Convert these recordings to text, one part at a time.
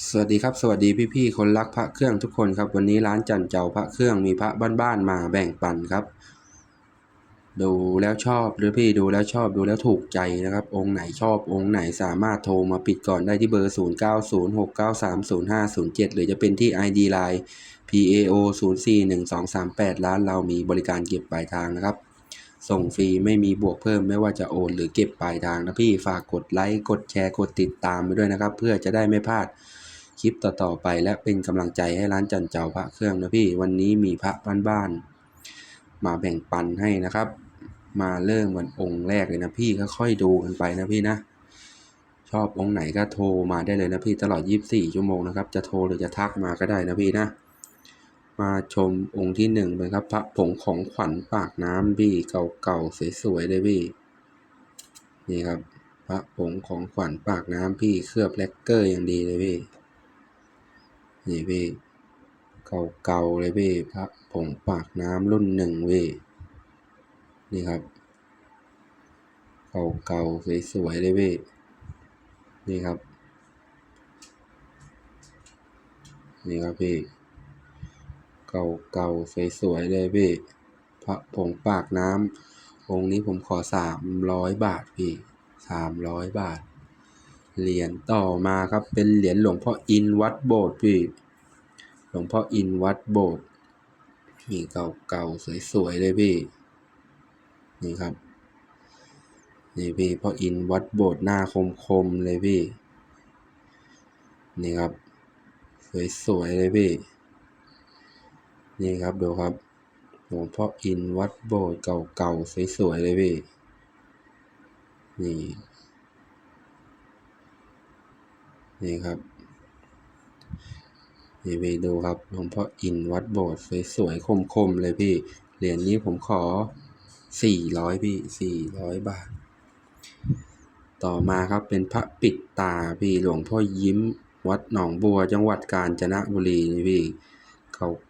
สวัสดีครับสวัสดีพี่ๆคนรักพระเครื่องทุกคนครับ วันนี้ร้านจันเจ้าพระเครื่องมีพระบ้านๆมาแบ่งปันครับ ดูแล้วชอบหรือพี่ดูแล้วชอบดูแล้วถูกใจนะครับ องค์ไหนชอบองค์ไหนสามารถโทรมาปิดก่อนได้ที่เบอร์ 0906930507 หรือจะเป็นที่ ID Line PAO 041238 ร้านเรามีบริการเก็บปลายทางนะครับ ส่งฟรีไม่มีบวกเพิ่มไม่ว่าจะโอนหรือเก็บปลายทางนะพี่ฝากกดไลค์กดแชร์กดติดตามไปด้วยนะครับ เพื่อจะได้ไม่พลาด คลิปต่อๆไป และเป็นกำลังใจให้ร้านจันเจ้าพระเครื่องนะพี่ วันนี้มีพระบ้านๆมาแบ่งปันให้นะครับ มาเริ่มวันองค์แรกเลยนะพี่ค่อยๆดูกันไปนะพี่นะ ชอบองค์ไหนก็โทรมาได้เลยนะพี่ตลอด 24 ชั่วโมงนะครับ จะโทรหรือจะทักมาก็ได้นะพี่นะ มาชมองค์ที่หนึ่งเลยครับ พระผงของขวัญปากน้ำพี่เก่าๆสวยๆเลยพี่ นี่ครับพระผงของขวัญปากน้ำพี่เคลือบแลกเกอร์อย่างดีเลยพี่ นี่พี่เก่าๆเลยพี่พระผงปากน้ำรุ่นหนึ่งพี่นี่ครับ เก่าๆสวยๆเลยพี่นี่ครับ นี่ครับพี่เก่าๆสวยๆเลยพี่พระผงปากน้ำองค์นี้ผมขอสามร้อยบาทพี่สามร้อยบาท เหรียญต่อมาครับเป็นเหรียญหลวงพ่ออินวัดโบสถ์พี่ หลวงพ่ออินวัดโบสถ์นี่เก่าๆสวยๆเลยพี่ นี่ครับ นี่พี่พ่ออินวัดโบสถ์หน้าคมๆเลยพี่ นี่ครับ สวยๆเลยพี่ นี่ครับดูครับหลวงพ่ออินวัดโบสถ์เก่าๆสวยๆเลยพี่ นี่ นี่ครับนี่ไปดูครับหลวงพ่ออินวัดโบสถ์สวยๆคมๆเลยพี่ เหรียญนี้ผมขอสี่ร้อยพี่สี่ร้อยบาท ต่อมาครับเป็นพระปิดตาพี่หลวงพ่อยิ้มวัดหนองบัวจังหวัดกาญจนบุรีนี่พี่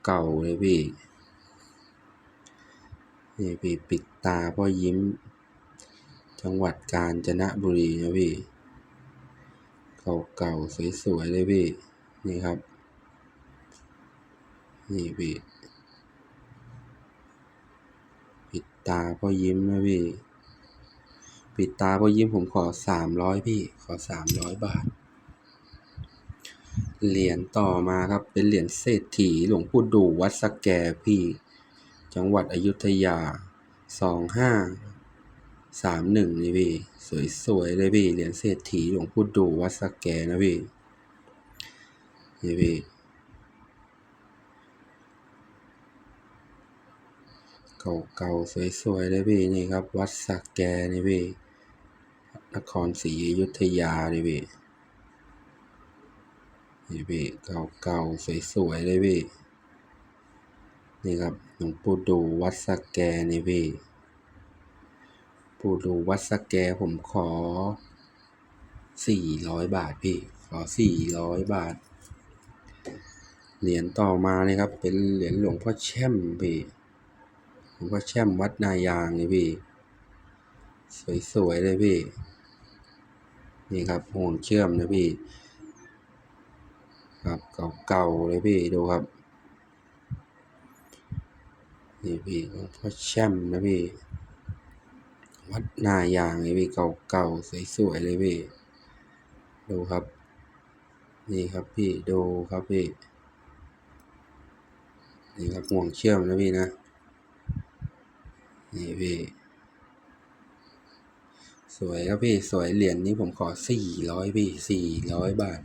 เก่าๆเลยพี่นี่พี่ปิดตาพ่อยิ้ม จังหวัดกาญจนบุรีนะพี่ เก่าๆ สวยๆ เลยพี่ นี่ครับ นี่พี่ปิดตาพ่อยิ้มนะพี่ ปิดตาพ่อยิ้มผมขอสามร้อยพี่ ขอสามร้อยบาท เหรียญต่อมาครับเป็นเหรียญเศรษฐีหลวงปู่ดูวัดสแกพี่ จังหวัดอยุธยาสองห้า สามหนึ่งนี่พี่ สวยๆเลยพี่ เหรียญเศรษฐีหลวงปู่ดูวัดสแกนะพี่ นี่พี่ เก่าๆ สวยๆเลยพี่ นี่ครับ วัดสักแกนี่พี่ นครศรีอยุธยานี่พี่ นี่พี่ เก่าๆ สวยๆเลยพี่ นี่ครับ หลวงปู่ดูวัดสักแกนี่พี่ ปูดูวัดสักแกผมขอสี่ร้อยบาทพี่ ขอสี่ร้อยบาท เหรียญต่อมานี่ครับ เป็นเหรียญหลวงพ่อแช่มพี่หลวงพ่อแช่มวัดนายางนี่พี่ สวยๆเลยพี่ นี่ครับห่วงเชื่อมนะพี่ ครับเก่าๆเลยพี่ดูครับนี่พี่หลวงพ่อแช่มนะพี่ วัดนายางนี่พี่เก่าๆสวยๆเลยพี่ดูครับ นี่ครับพี่ดูครับพี่นี่ครับห่วงเชื่อมนะพี่นะ นี่พี่ สวยครับพี่สวยเหรียญนี้ผมขอสี่ร้อยพี่สี่ร้อยบาท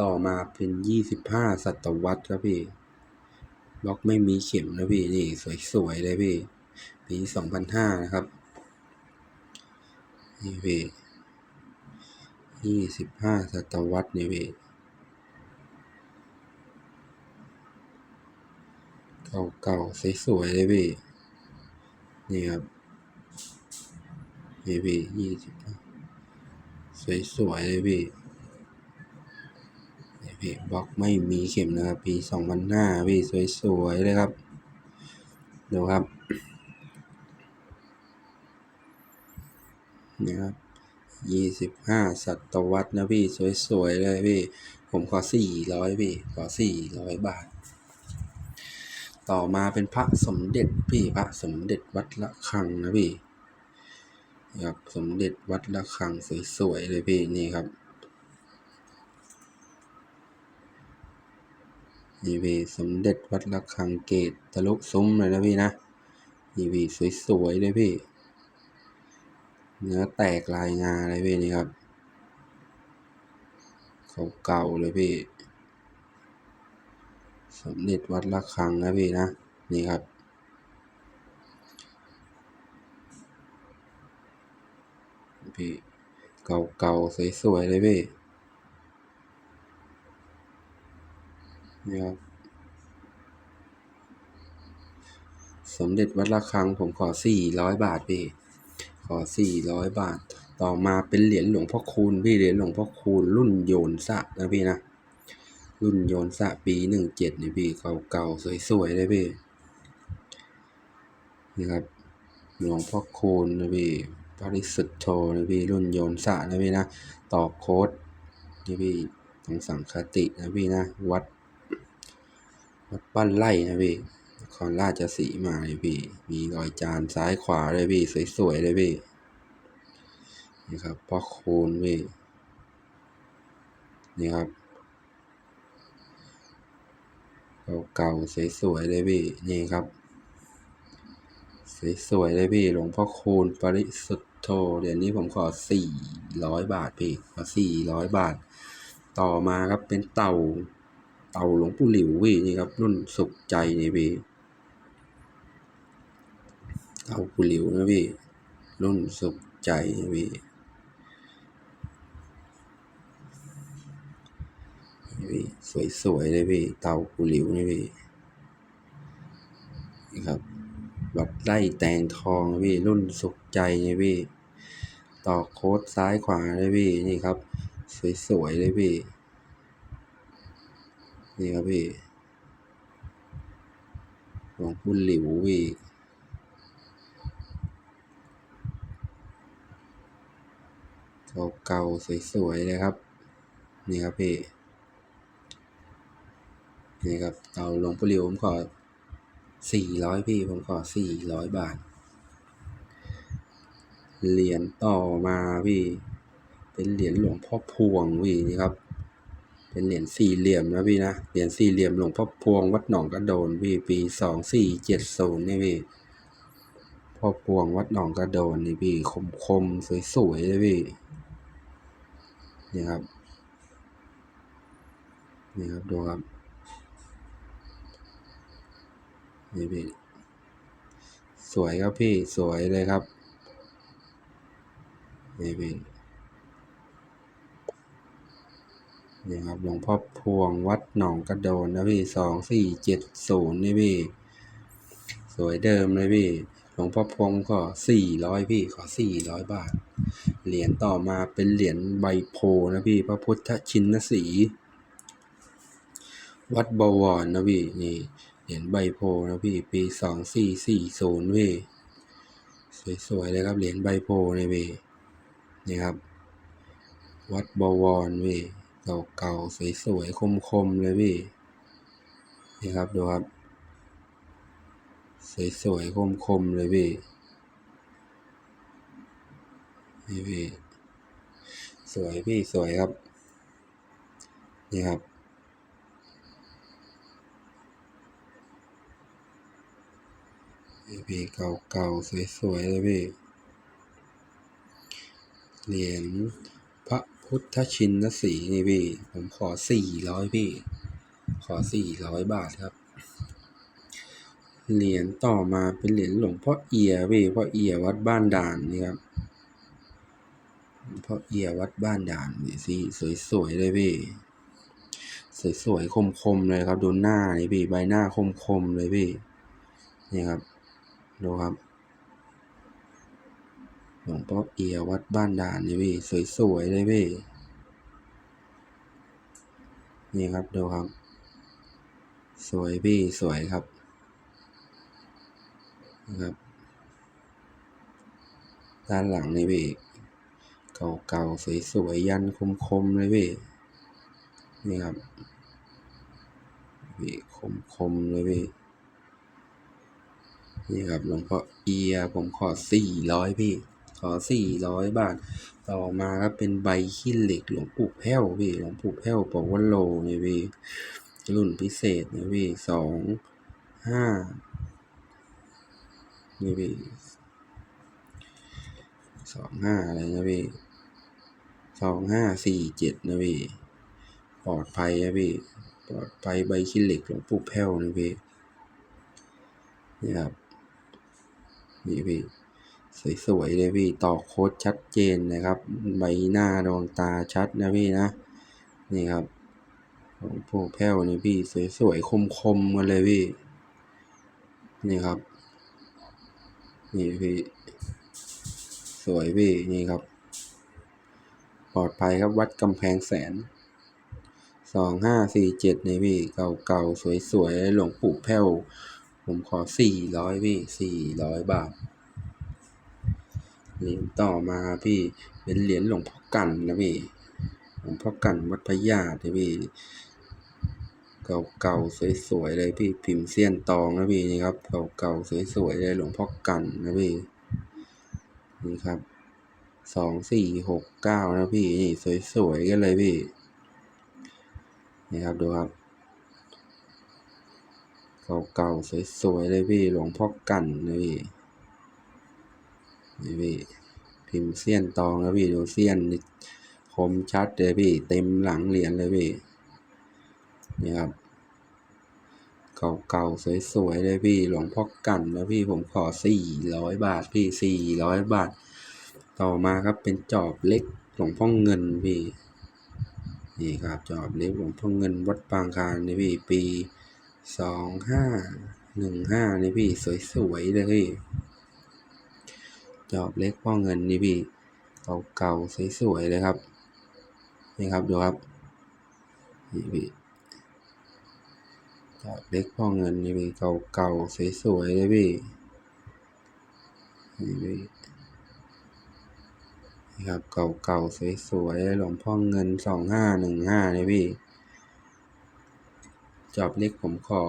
ต่อมาเป็นยี่สิบห้าศตวรรษครับพี่บล็อกไม่มีเข็มนะพี่นี่สวยๆเลยพี่ปีสองพันห้านะครับ นี่พี่ยี่สิบห้าศตวรรษนี่พี่เก่าๆสวยๆเลยพี่นี่ครับนี่พี่ยี่สิบสวยๆเลยพี่นี่พี่บล็อกไม่มีเข็มนะครับปีสองพันห้าพี่สวยๆเลยครับ ดูครับ นี่ครับยี่สิบห้าศตวรรษนะพี่ สวยๆ เลยพี่ ผมขอสี่ร้อยพี่ ขอสี่ร้อยบาท ต่อมาเป็นพระสมเด็จพี่พระสมเด็จวัดละคังนะพี่ครับสมเด็จวัดละคังสวยๆเลยพี่นี่ครับนี่พี่สมเด็จวัดระฆังเกตทะลุซุ้มเลยนะพี่นะนี่พี่สวยๆเลยพี่ เนื้อแตกลายงาเลยพี่นี่ครับเก่าๆเลยพี่สมเด็จวัดระฆังนะพี่นะ นี่ครับ พี่ เก่าๆสวยๆเลยพี่ นี่ครับ สมเด็จวัดระฆังผมขอสี่ร้อยบาทพี่ ขอสี่ร้อยบาท ต่อมาเป็นเหรียญหลวงพ่อคูณพี่เหรียญหลวงพ่อคูณรุ่นโยนสะนะพี่นะ รุ่นโยนสะปีหนึ่งเจ็ดนี่พี่เก่าๆสวยๆเลยพี่นี่ครับหลวงพ่อคูณนะพี่ปริสุทธโธนะพี่รุ่นโยนสะนะพี่นะต่อโค้ดนี่พี่ตรงสังคตินะพี่นะวัดวัดบ้านไร่นะพี่ ครราชสีมาเลยพี่ มีรอยจานซ้ายขวาเลยพี่ สวยๆเลยพี่ นี่ครับพ่อคูณพี่ นี่ครับ เก่าๆสวยๆเลยพี่ นี่ครับ สวยๆเลยพี่ หลวงพ่อคูณปริสุทธโธเดี๋ยวนี้ผมขอสี่ร้อยบาทพี่ ขอสี่ร้อยบาท ต่อมาครับเป็นเต่าเต่าหลวงปู่หลิวพี่นี่ครับ รุ่นสุขใจนี่พี่ เตาปู่หลิวนะพี่ รุ่นสุขใจนะพี่พี่สวยๆเลยพี่ เตาปู่หลิวนี่พี่นี่ครับวัดไร่แตงทองนะพี่ รุ่นสุขใจนี่พี่ ต่อโค้ดซ้ายขวาเลยพี่ นี่ครับ สวยๆเลยพี่ นี่ครับพี่หลวงปู่หลิวพี่ เก่าๆสวยๆเลยครับ นี่ครับพี่ นี่ครับเตาหลวงปู่หลิวผมขอสี่ร้อยพี่ผมขอสี่ร้อยบาท เหรียญต่อมาพี่ เป็นเหรียญหลวงพ่อพวงพี่นี่ครับ เป็นเหรียญสี่เหลี่ยมนะพี่นะ เหรียญสี่เหลี่ยมหลวงพ่อพวงวัดหนองกระโดนพี่ปีสองสี่เจ็ดศูนย์นี่พี่พ่อพวงวัดหนองกระโดนนี่พี่คมคมๆสวยๆเลยพี่ นี่ครับ นี่ครับดูครับ นี่พี่ สวยครับพี่สวยเลยครับ นี่พี่ นี่ครับหลวงพ่อพวงวัดหนองกระโดนนะพี่สองสี่เจ็ดศูนย์นี่พี่ สวยเดิมเลยพี่ ลวงพ่อพวงก็สี่ร้อยพี่ขอสี่ร้อยบาท เหรียญต่อมาเป็นเหรียญใบโพนะพี่ พระพุทธชินสี วัดบวรนะพี่นี่เหรียญใบโพนะพี่ ปีสองสี่สี่ศูนย์พี่สวยๆเลยครับเหรียญใบโพนี่พี่นี่ครับ วัดบวรพี่เก่าๆสวยๆคมๆเลยพี่นี่ครับดูครับ สวยๆ คมๆ เลยพี่นี่พี่ สวยพี่สวยครับ นี่ครับ นี่พี่เก่าๆ สวยๆ เลยพี่ เหรียญพระพุทธชินสีนี่พี่ ผมขอสี่ร้อยพี่ ขอสี่ร้อยบาทครับ เหรียญต่อมาเป็นเหรียญหลวงพ่อเอียพี่พ่อเอียวัดบ้านด่านนี่ครับพ่อเอียวัดบ้านด่านนี่สิสวยๆเลยพี่สวยๆคมๆเลยครับดูหน้านี่พี่ใบหน้าคมๆเลยพี่นี่ครับดูครับหลวงพ่อเอียวัดบ้านด่านนี่พี่สวยๆเลยพี่นี่ครับดูครับ สวยพี่สวยครับ นะครับ ด้านหลังนี่พี่เก่าๆสวยๆยันคมๆเลยพี่นี่ครับพี่คมคมๆเลยพี่นี่ครับหลวงพ่อเอียผมขอสี่ร้อยพี่ ขอสี่ร้อยบาท ต่อมาครับเป็นใบขี้เหล็กหลวงปู่แพ้วพี่หลวงปู่แพ้วบอกว่าโลนี่พี่รุ่นพิเศษนะพี่สองห้า นี่พี่สองห้าอะไรนะพี่สองห้าสี่เจ็ดนะพี่ปลอดภัยนะพี่ปลอดภัยใบขี้เหล็กหลวงปู่แพ้วนะพี่นี่ครับนี่พี่สวยๆเลยพี่ต่อโค้ดชัดเจนนะครับ ใบหน้าดวงตาชัดนะพี่นะ นี่ครับหลวงปู่แพ้วนี่พี่สวยๆคมๆกันเลยพี่ นี่ครับ นี่พี่ สวยพี่ นี่ครับ ปลอดภัยครับวัดกำแพงแสน สองห้าสี่เจ็ดนี่พี่ เก่าๆสวยๆหลวงปู่แพ้ว ผมขอสี่ร้อยพี่สี่ร้อยบาท เหรียญต่อมาพี่ เป็นเหรียญหลวงพ่อกันนะพี่ หลวงพ่อกันวัดพระญาติพี่ เก่าๆสวยๆเลยพี่พิมพ์เสี้ยนตองนะพี่นี่ครับเก่าๆสวยๆเลยหลวงพ่อกันนะพี่นี่ครับสองสี่หกเก้านะพี่นี่สวยๆกันเลยพี่นี่ครับดูครับเก่าๆสวยๆเลยพี่หลวงพ่อกันนะพี่นี่พี่พิมพ์เสี้ยนตองแล้วพี่ดูเสี้ยนนี่คมชัดเลยพี่เต็มหลังเหรียญเลยพี่ นี่ครับ เก่าๆ สวยๆ เลยพี่ หลวงพ่อกันแล้วพี่ผมขอสี่ร้อยบาทพี่สี่ร้อยบาท ต่อมาครับเป็นจอบเล็กหลวงพ่อเงินพี่ นี่ครับจอบเล็กหลวงพ่อเงินวัดปางคารนี่พี่ ปีสองห้าหนึ่งห้านี่พี่สวยๆเลยพี่จอบเล็กพ่อเงินนี่พี่เก่าๆสวยๆเลยครับ นี่ครับดูครับนี่พี่ จอบเล็กพ่อเงินนี่พี่เก่าๆสวยๆเลยพี่นี่พี่นะครับเก่าๆสวยๆหลวงพ่อเงินสองห้าหนึ่งห้านี่พี่จอบเล็กผมขอ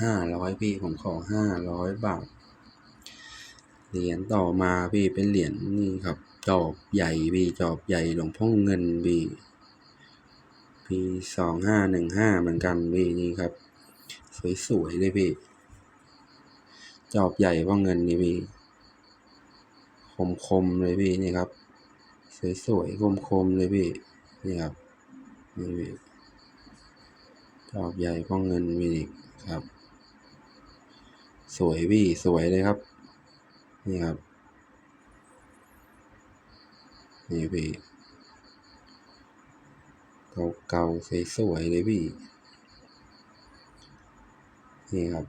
ห้าร้อยพี่ผมขอห้าร้อยบาทเหรียญต่อมาพี่เป็นเหรียญนี่ครับ จอบใหญ่พี่จอบใหญ่หลวงพ่อเงินพี่ปีสองห้าหนึ่งห้าเหมือนกันพี่นี่ครับ สวยๆเลยพี่ จอบใหญ่พ่อเงินนี่พี่ คมๆเลยพี่นี่ครับ สวยๆคมๆเลยพี่ นี่ครับ นี่พี่ จอบใหญ่พ่อเงินพี่นี่ครับ สวยพี่สวยเลยครับ นี่ครับ นี่พี่เก่าๆสวยๆเลยพี่ นี่ครับ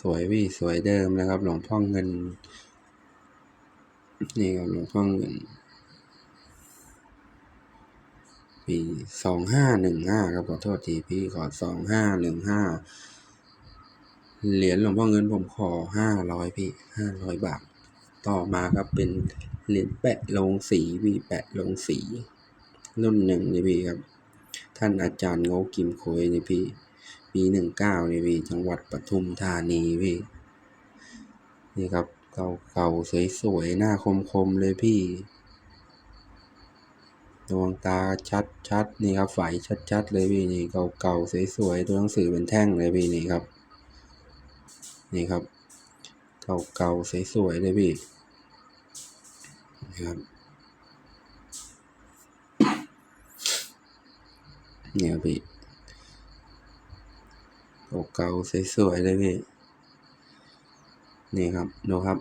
สวยพี่สวยเดิมนะครับ หลวงพ่อเงิน นี่ครับหลวงพ่อเงิน ปีสองห้าหนึ่งห้าครับขอโทษทีพี่ขอสองห้าหนึ่งห้าเหรียญหลวงพ่อเงินผมขอห้าร้อยพี่ห้าร้อยบาท ต่อมาครับเป็นเหรียญแปะลงสีพี่แปะลงสี รุ่นหนึ่งนี่พี่ครับ ท่านอาจารย์โงกิมโคยนี่พี่ปีหนึ่งเก้านี่พี่จังหวัดปทุมธานีพี่นี่ครับเก่าเก่าสวยๆหน้าคมๆเลยพี่ดวงตาชัดชัดๆนี่ครับไฝชัดๆเลยพี่นี่เก่าเก่าสวยๆตัวหนังสือเป็นแท่งเลยพี่นี่ครับ นี่ครับเก่าเก่าสวยๆเลยพี่นี่ครับ เนี่ยพี่เก่าๆสวยๆเลยพี่ นี่ครับ ดูครับ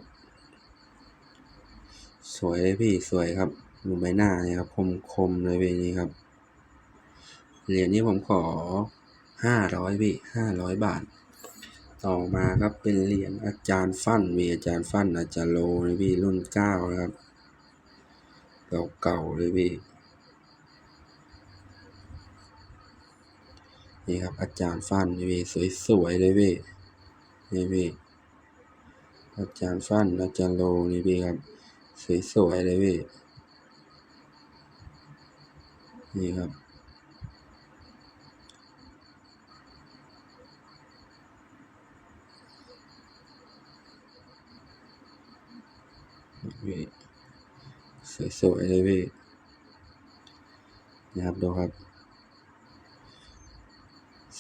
สวยเลยพี่สวยครับดูใบหน้าเนี่ยครับ คมๆเลยพี่นี่ครับ เหรียญนี้ผมขอห้าร้อยพี่ห้าร้อยบาท ต่อมาครับเป็นเหรียญอาจารย์ฟั่นมีอาจารย์ฟั่นอาจารย์โลนะพี่รุ่นเก้านะครับ เก่าๆเลยพี่ นี่ครับ อาจารย์ฟันนี่พี่สวยๆเลยพี่นี่พี่อาจารย์ฟันอาจารย์โลนี่พี่ครับสวยๆเลยพี่นี่ครับพี่สวยๆเลยพี่นะครับดูครับ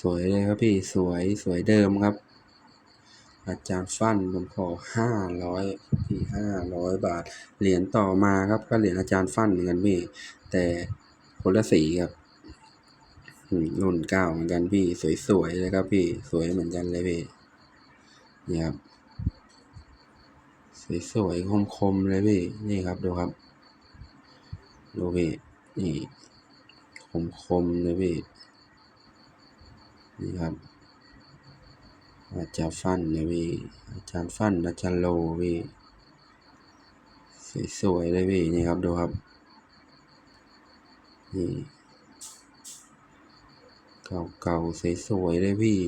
สวยเลยครับพี่สวยสวยเดิมครับ อาจารย์ฟันผมขอห้าร้อยพี่ห้าร้อยบาท เหรียญต่อมาครับ ก็เหรียญอาจารย์ฟันเหมือนกันพี่ แต่คนละสีครับรุ่นเก้าเหมือนกันพี่สวยๆเลยครับพี่สวยเหมือนกันเลยพี่นี่ครับสวยๆคมๆเลยพี่นี่ครับดูครับดูพี่นี่คมๆเลยพี่ นี่ครับ อาจารย์ฟันเลยพี่อาจารย์ฟันอาจารย์โลพี่สวยๆเลยพี่นี่ครับดูครับนี่เก่าๆสวยๆเลยพี่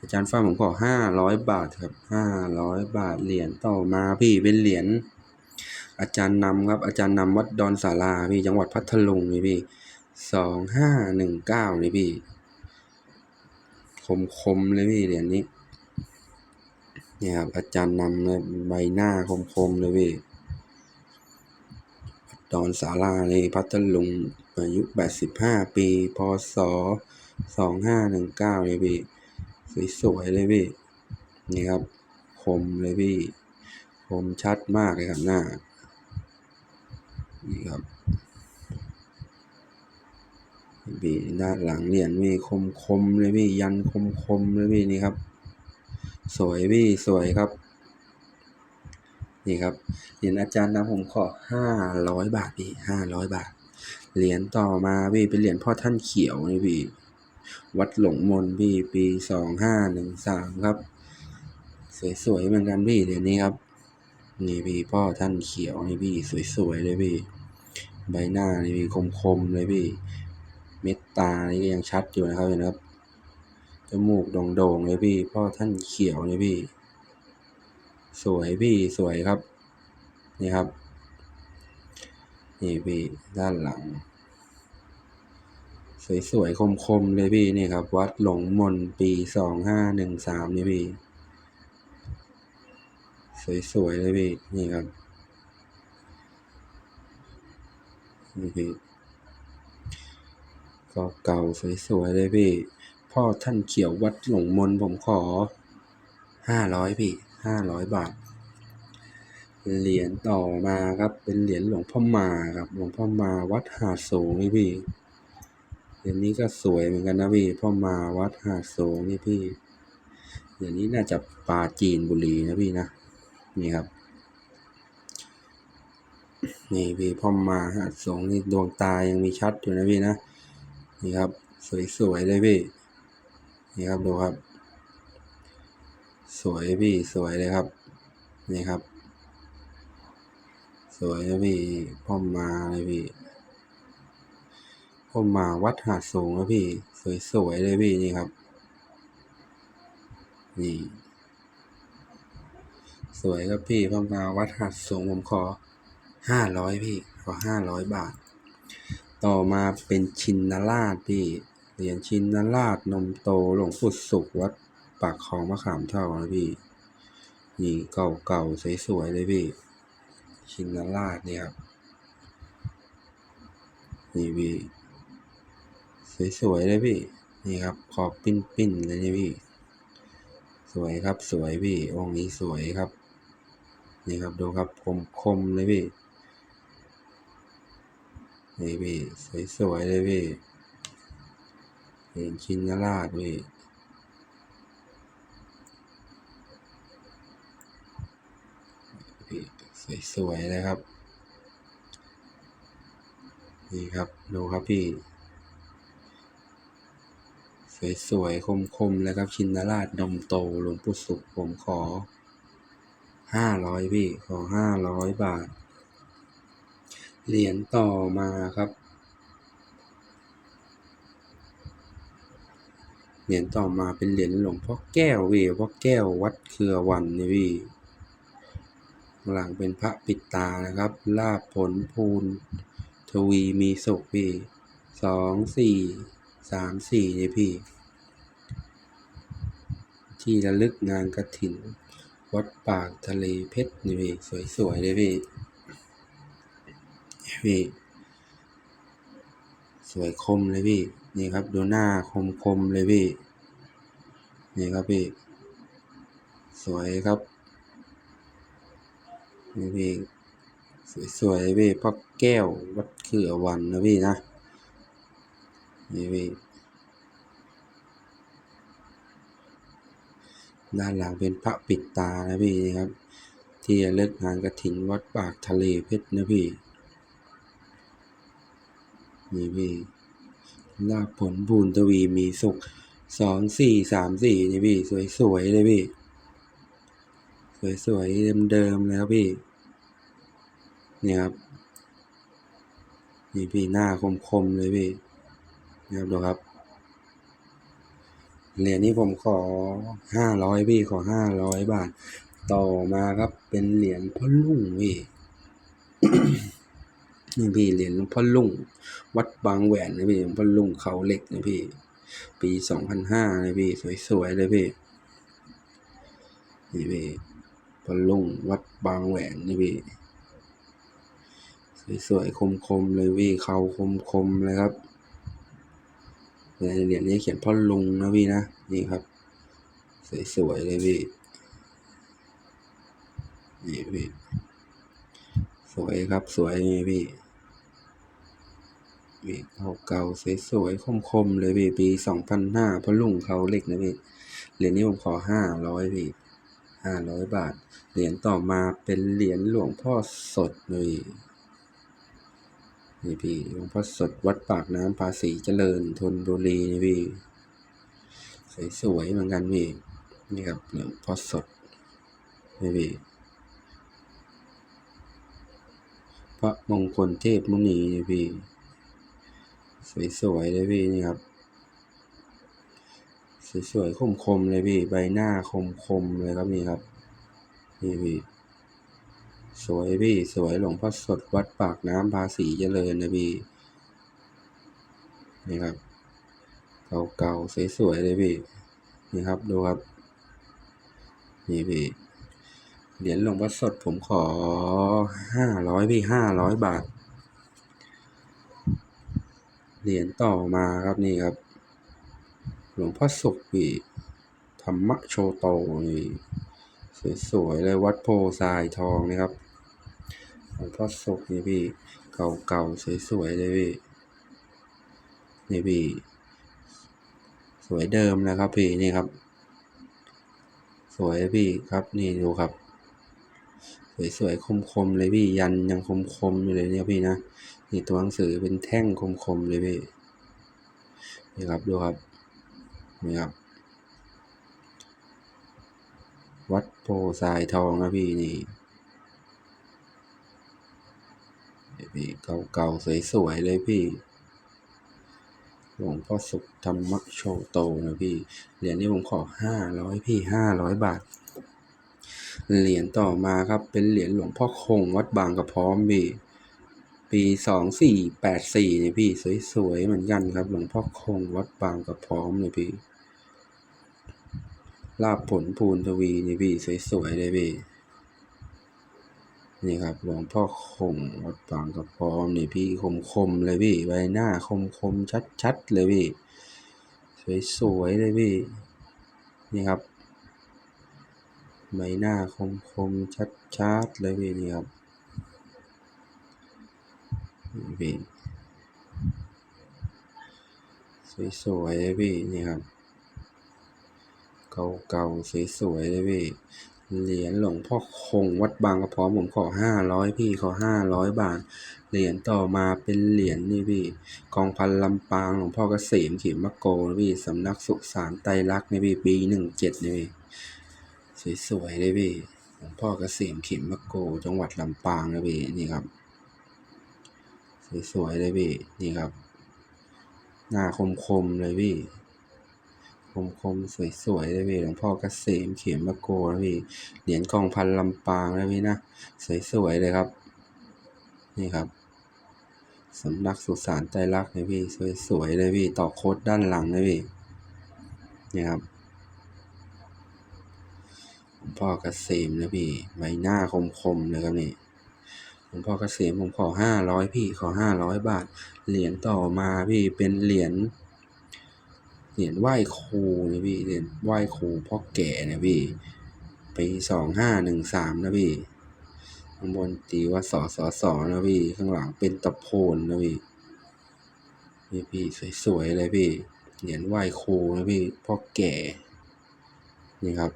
อาจารย์ฟันผมขอห้าร้อยบาทครับห้าร้อยบาทเหรียญต่อมาพี่เป็นเหรียญอาจารย์นำครับ อาจารย์นำวัดดอนสาราพี่จังหวัดพัทลุงนี่พี่สองห้าหนึ่งเก้านี่พี่ คมๆเลยพี่เหรียญนี้เนี่ยครับอาจารย์นำเลยใบหน้าคมๆเลยพี่ดอนสาราในพัทลุงอายุแปดสิบห้าปี พศสองห้าหนึ่งเก้าเลยพี่ สวยๆเลยพี่ นี่ครับ คมเลยพี่ คมชัดมากเลยครับหน้า นี่ครับ พี่ด้านหลังเหรียญพี่คมคมเลยพี่ยันคมคมเลยพี่นี่ครับ สวยพี่สวยครับ นี่ครับเหรียญอาจารย์นะผมขอห้าร้อยบาทพี่ห้าร้อยบาท เหรียญต่อมาพี่เป็นเหรียญพ่อท่านเขียวนี่พี่วัดหลงมนพี่ปีสองห้าหนึ่งสามครับ สวยๆเหมือนกันพี่เหรียญนี้ครับ นี่พี่พ่อท่านเขียวนี่พี่สวยๆเลยพี่ ใบหน้านี่พี่คมๆเลยพี่ ม็ดตานี่ก็ยังชัดอยู่นะครับเห็นไหมครับจมูกโด่งๆเลยพี่พ่อท่านเขียวนี่พี่ สวยพี่สวยครับ นี่ครับ นี่พี่ด้านหลัง สวยๆคมๆเลยพี่นี่ครับ วัดหลงมนปีสองห้าหนึ่งสามนี่พี่ สวยๆเลยพี่นี่ครับนี่พี่ เก่าสวยๆ เลยพี่ พ่อท่านเขียววัดหลงมนผมขอห้าร้อยพี่ห้าร้อยบาท เหรียญต่อมาครับ เป็นเหรียญหลวงพ่อมาครับ หลวงพ่อมาวัดหาดสูงนี่พี่ เหรียญนี้ก็สวยเหมือนกันนะพี่พ่อมาวัดหาดสูงนี่พี่ เหรียญนี้น่าจะปลาจีนบุรีนะพี่นะ นี่ครับ นี่พี่พ่อมาหาดสูงนี่ดวงตายังมีชัดอยู่นะพี่นะ นี่ครับ สวยๆเลยพี่ นี่ครับดูครับ สวยพี่สวยเลยครับ นี่ครับ สวยนะพี่พ่อมาเลยพี่พ่อมาวัดหาดสูงนะพี่ สวยๆเลยพี่นี่ครับ นี่ สวยครับพี่พ่อมาวัดหาดสูงผมขอห้าร้อยพี่ขอห้าร้อยบาท ต่อมาเป็นชินนราชพี่ เหรียญชินนราชนมโตหลวงปู่สุขวัดปากคลองมะขามเท่านะพี่นี่เก่าๆสวยๆเลยพี่ ชินนราชเนี่ยครับนี่พี่สวยๆเลยพี่ นี่ครับขอบปิ้นๆเลยนี่พี่ สวยครับสวยพี่องค์นี้สวยครับ นี่ครับดูครับคมๆเลยพี่ นี่พี่สวยๆเลยพี่เห็นชินนราชพี่พี่สวยๆเลยครับ นี่ครับดูครับพี่ สวยๆคมๆเลยครับชินนราชนมโตหลวงปู่สุขผมขอห้าร้อยพี่ ขอห้าร้อยบาท เหรียญต่อมาครับ เหรียญต่อมาเป็นเหรียญหลวงพ่อแก้วพี่พ่อแก้ววัดเครือวันนี่พี่หลังเป็นพระปิดตานะครับ ลาบผลภูลทวีมีสุขพี่สองสี่สามสี่นี่พี่ ที่ระลึกงานกระถินวัดปากทะเลเพชรนี่พี่ สวยๆเลยพี่ พี่ สวยคมเลยพี่ นี่ครับ ดูหน้าคมคมเลยพี่ นี่ครับพี่ สวยครับนี่พี่สวยๆเลยพี่พ่อแก้ววัดเขือวันนะพี่นะนี่พี่ด้านหลังเป็นพระปิดตานะพี่นี่ครับ ที่ระลึกงานกระถินวัดปากทะเลเพชรนะพี่ นี่พี่ลาผลบุญทวีมีสุขสองสี่สามสี่นี่พี่ สวยๆเลยพี่ สวยๆเดิมๆเลยครับพี่เนี่ยครับนี่พี่หน้าคมๆเลยพี่นะครับดูครับเหรียญนี้ผมขอห้าร้อยพี่ขอห้าร้อยบาท ต่อมาครับเป็นเหรียญพ่อลุงพี่ นี่พี่เหรียญหลวงพ่อลุงวัดบางแหวนนะพี่หลวงพ่อลุงเขาเหล็กนะพี่ ปีสองพันห้านะพี่สวยๆเลยพี่นี่พี่พ่อลุงวัดบางแหวนนี่พี่สวยๆคมๆเลยพี่เขาคมๆเลยครับในเหรียญนี้เขียนพ่อลุงนะพี่นะนี่ครับ สวยๆเลยพี่นี่พี่สวยครับสวยนี่พี่ พี่เก่าๆสวยๆคมๆเลยพี่ปีสองพันห้าพ่อลุงเขาเหล็กนะพี่เหรียญนี้ผมขอห้าร้อยพี่ห้าร้อยบาท เหรียญต่อมาเป็นเหรียญหลวงพ่อสดเลยนี่พี่หลวงพ่อสดวัดปากน้ำภาษีเจริญธนบุรีนี่พี่สวยๆเหมือนกันพี่นี่ครับหลวงพ่อสดนี่พี่พระมงคลเทพมุนีนี่พี่ สวยๆเลยพี่นี่ครับ สวยๆคมๆเลยพี่ ใบหน้าคมๆเลยครับนี่ครับ นี่พี่สวยพี่สวยหลวงพ่อสดวัดปากน้ำภาษีเจริญนะพี่นี่ครับ เก่าๆสวยๆเลยพี่นี่ครับดูครับ นี่พี่เหรียญหลวงพ่อสดผมขอห้าร้อยพี่ห้าร้อยบาท เหรียญต่อมาครับนี่ครับ หลวงพ่อสุขีธรรมโชโตนี่สวยๆเลยวัดโพทรายทองนะครับหลวงพ่อสุขนี่พี่เก่าๆสวยๆเลยพี่นี่พี่สวยเดิมนะครับพี่นี่ครับ สวยพี่ครับนี่ดูครับ สวยๆคมๆเลยพี่ยันยังคมๆอยู่เลยเนี่ยพี่นะ นี่ตัวหนังสือเป็นแท่งคมๆเลยพี่นี่ครับดูครับนี่ครับ วัดโพทรายทองนะพี่นี่นี่พี่เก่าๆสวยๆเลยพี่หลวงพ่อสุขธรรมโชโตนะพี่ เหรียญนี้ผมขอห้าร้อยพี่ห้าร้อยบาท เหรียญต่อมาครับเป็นเหรียญหลวงพ่อคงวัดบางกระพร้อมพี่ ปีสองสี่แปดสี่เนี่ยพี่สวยๆเหมือนกันครับ หลวงพ่อคงวัดบางกระพร้อมเลยพี่ลาบผลภูนทวีนี่พี่สวยๆเลยพี่นี่ครับหลวงพ่อคงวัดบางกระพร้อมเนี่ยพี่คมๆเลยพี่ใบหน้าคมๆชัดๆเลยพี่สวยๆเลยพี่นี่ครับใบหน้าคมๆชัดๆเลยพี่นี่ครับ พี่สวยๆเลยพี่นี่ครับ เก่าๆสวยๆเลยพี่เหรียญหลวงพ่อคงวัดบางกระพร้อมผมขอห้าร้อยพี่ขอห้าร้อยบาท เหรียญต่อมาเป็นเหรียญนี่พี่ กองพันลำปางหลวงพ่อเกษมขีมมะโกนพี่สำนักสุสานไตรลักษณ์นี่พี่ปีหนึ่งเจ็ดนี่พี่สวยๆเลยพี่หลวงพ่อเกษมขีมมะโก จังหวัดลำปางนะพี่นี่ครับ สวยๆเลยพี่ นี่ครับ หน้าคมๆเลยพี่ คมๆสวยๆเลยพี่ หลวงพ่อเกษมเขียนมะโกนะพี่ เหรียญกองพันลำปางนะพี่นะ สวยๆเลยครับ นี่ครับสำนักสุสานไตรลักเลยพี่ สวยๆเลยพี่ ต่อโคดด้านหลังเลยพี่เนี่ยครับหลวงพ่อเกษมนะพี่ ใบหน้าคมๆเลยครับนี่ หลวงพ่อเกษมผมขอห้าร้อยพี่ขอห้าร้อยบาท เหรียญต่อมาพี่เป็นเหรียญเหรียญไหว้ครูนะพี่เหรียญไหว้ครูพ่อแก่นะพี่ปีสองห้าหนึ่งสามนะพี่ข้างบนตีว่าสอสอสอนะพี่ข้างหลังเป็นตะโพนนะพี่นี่พี่สวยๆเลยพี่เหรียญไหว้ครูนะพี่พ่อแก่นี่ครับ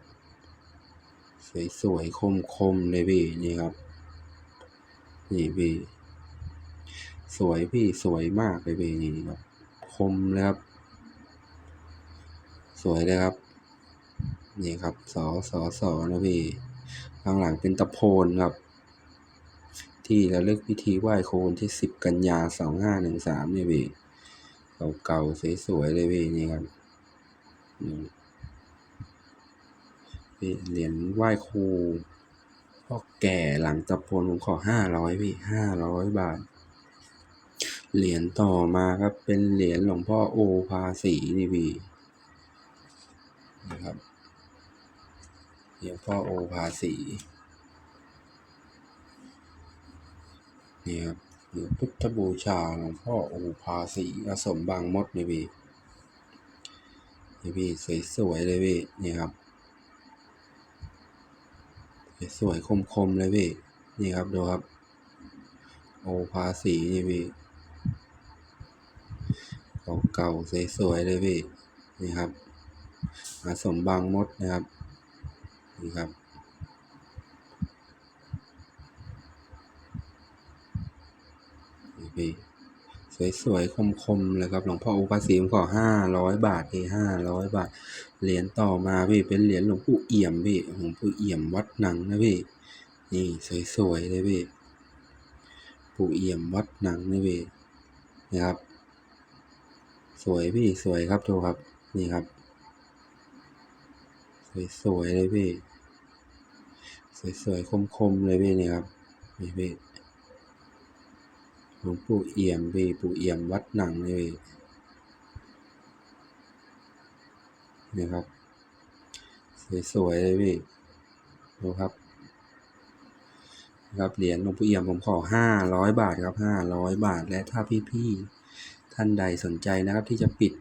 สวยๆคมๆเลยพี่นี่ครับ นี่พี่สวยพี่สวยมากเลยพี่นี่ครับ คมเลยครับ สวยเลยครับ นี่ครับสอสอสอนะพี่ข้างหลังเป็นตะโพนครับ ที่ระลึกพิธีไหว้โคนที่สิบกันยาสองห้าหนึ่งสามนี่พี่เก่าๆสวยๆเลยพี่นี่ครับพี่เหรียญไหว้ครู แก่หลังตะโพนผมขอห้าร้อยพี่ห้าร้อยบาท เหรียญต่อมาครับเป็นเหรียญหลวงพ่อโอภาสีนี่พี่นะครับเหรียญพ่อโอภาสีนี่ครับหรือพุทธบูชาหลวงพ่อโอภาสีอาสมบางมดนี่พี่นี่พี่สวยๆเลยพี่นี่ครับ สวยๆคมๆเลยพี่ นี่ครับดูครับ โอภาสีนี่พี่ เก่าๆสวยๆเลยพี่ นี่ครับอาสมบางมดนะครับ นี่ครับนี่พี่ สวยๆ คมๆเลยครับ หลวงพ่ออุปสีผมขอห้าร้อยบาทพี่ห้าร้อยบาท เหรียญต่อมาพี่เป็นเหรียญหลวงปู่เอี่ยมพี่หลวงปู่เอี่ยมวัดหนังนะพี่ นี่สวยๆเลยพี่ ปู่เอี่ยมวัดหนังนะพี่นะครับ สวยพี่สวยครับดูครับ นี่ครับ สวยๆเลยพี่ สวยๆ คมๆเลยพี่นี่ครับนี่พี่ หลวงปู่เอี่ยมพี่ปู่เอี่ยมวัดหนังนี่พี่นี่ครับ สวยๆเลยพี่ดูครับนะครับเหรียญหลวงปู่เอี่ยมผมขอห้าร้อยบาทครับห้าร้อยบาทและถ้าพี่ๆท่านใดสนใจนะครับที่จะปิด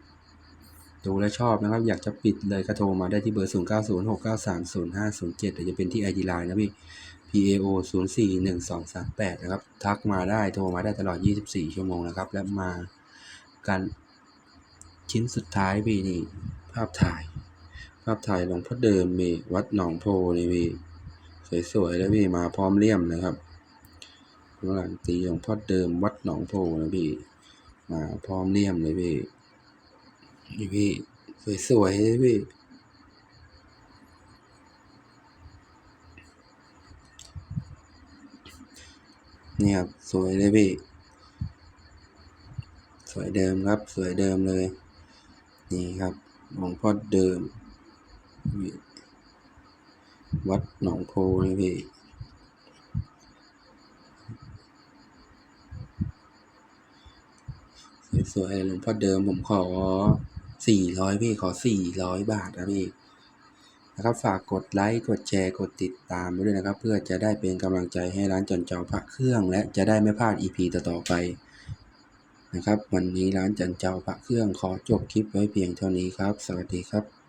ดูแลวชอบนะครับ อยากจะปิดเลยก็โทรมาได้ที่เบอร์ 0 9 0 6 9 3 0 5 0 7หรือจะเป็นที่ ID Line นะพี่ PAO 0 4 1 2 3 8 นะครับ ทักมาได้โทรมาได้ตลอด 24 ชั่วโมงนะครับ และมากันชิ้นสุดท้ายพี่นี่ ภาพถ่าย ภาพถ่ายหลวงพ่อเดิมมีวัดหนองโพนี่พี่สวยๆแล้วพี่มาพร้อมเลี่ยมนะครับข้างหลังตีหลวงพ่อเดิมวัดหนองโพนะพี่ มาพร้อมเลี่ยมเลยพี่นี่พี่สวยๆเลยพี่ นี่ครับ สวยเลยพี่ สวยเดิมครับ สวยเดิมเลย นี่ครับหลวงพ่อเดิม วัดหนองโพนี่พี่สวยๆหลวงพ่อเดิมผมขอสี่ร้อยพี่ขอสี่ร้อยบาทนะพี่ นะครับฝากกดไลค์กดแชร์กดติดตามไว้ด้วยนะครับ เพื่อจะได้เป็นกำลังใจให้ร้านจันเจ้าพระเครื่อง และจะได้ไม่พลาด EP ต่อๆไปนะครับ วันนี้ร้านจันเจ้าพระเครื่องขอจบคลิปไว้เพียงเท่านี้ครับ สวัสดีครับ